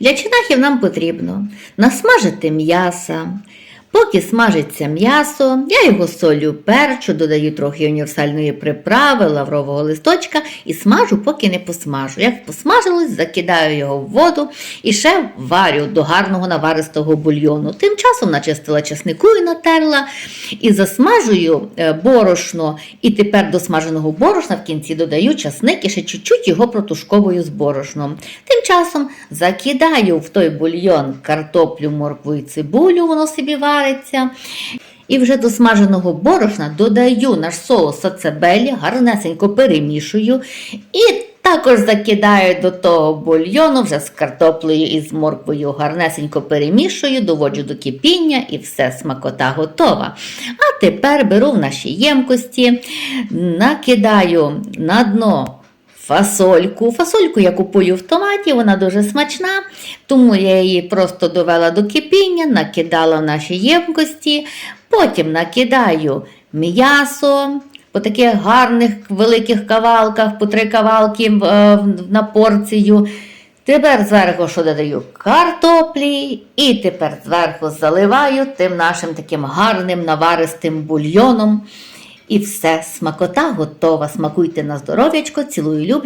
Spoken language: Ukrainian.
Для чинахів нам потрібно насмажити м'яса. Поки смажиться м'ясо, я його солю перчу, додаю трохи універсальної приправи, лаврового листочка і смажу, поки не посмажу. Як посмажилось, закидаю його в воду і ще варю до гарного наваристого бульйону. Тим часом начистила чеснику і натерла, і засмажую е, борошно. І тепер до смаженого борошна в кінці додаю часник і ще чуть-чуть його протушковую з борошном. Тим часом закидаю в той бульйон картоплю, моркву і цибулю, воно собі вариться. І вже до смаженого борошна додаю наш соус сацебелі, гарнесенько перемішую. І також закидаю до того бульйону вже з картоплею і з морквою гарнесенько перемішую, доводжу до кипіння і все, смакота готова. А тепер беру в наші ємкості, накидаю на дно фасольку. Фасольку я купую в томаті, вона дуже смачна, тому я її просто довела до кипіння, накидала в наші ємкості, потім накидаю м'ясо. По таких гарних великих кавалках, по три кавалки е, на порцію. Тепер зверху що додаю картоплі, і тепер зверху заливаю тим нашим таким гарним наваристим бульйоном. І все, смакота готова. Смакуйте на здоров'ячко, цілую, люблю.